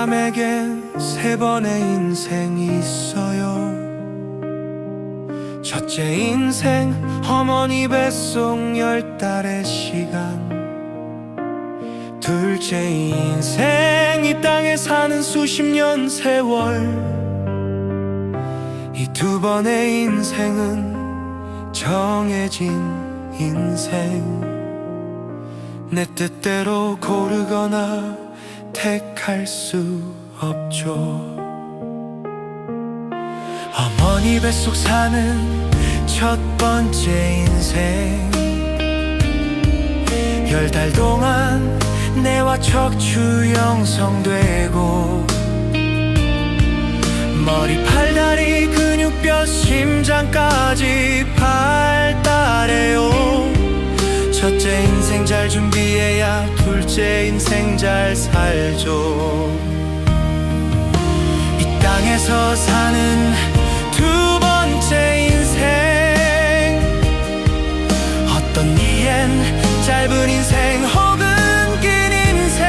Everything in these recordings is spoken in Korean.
사람에겐 세 번의 인생이 있어요. 첫째 인생 어머니 뱃속 열 달의 시간. 둘째 인생 이 땅에 사는 수십 년 세월. 이 두 번의 인생은 정해진 인생. 내 뜻대로 고르거나 택할 수 없죠. 어머니 뱃속 사는 첫 번째 인생. 열 달 동안 내와 척추 형성되고 머리, 팔, 다리, 근육 뼈, 심장까지 발달해요. 잘 준비해야 둘째 인생 잘 살죠. 이 땅에서 사는 두 번째 인생. 어떤 이엔 짧은 인생 혹은 긴 인생.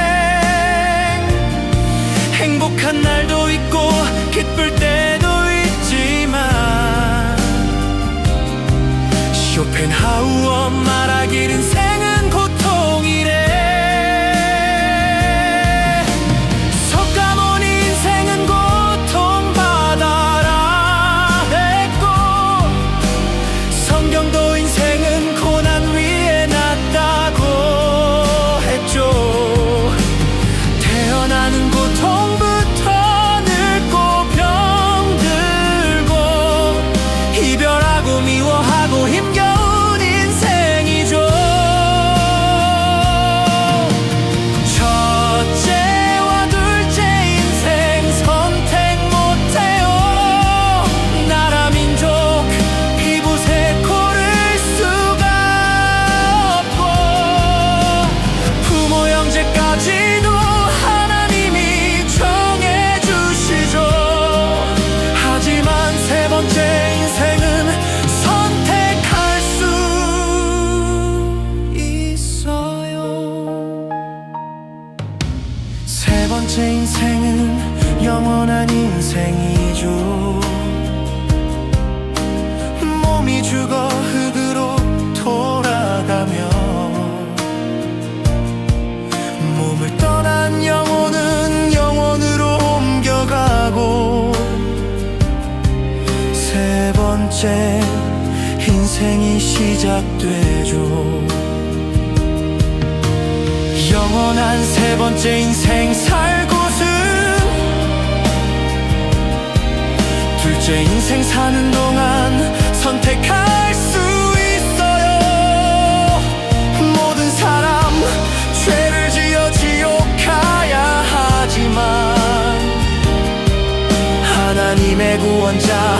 행복한 날도 있고 기쁠 때도 있지만 쇼펜하우어 말하 인생은 영원한 인생이죠. 몸이 죽어 흙으로 돌아가며 몸을 떠난 영혼은 영혼으로 옮겨가고 세 번째 인생이 시작되죠. 영원한 세 번째 인생 살곳 은 둘째 인생 사는 동안 선택할 수 있어요? 모든 사람 죄를 지어 지옥 가야 하지만 하나님의 구원자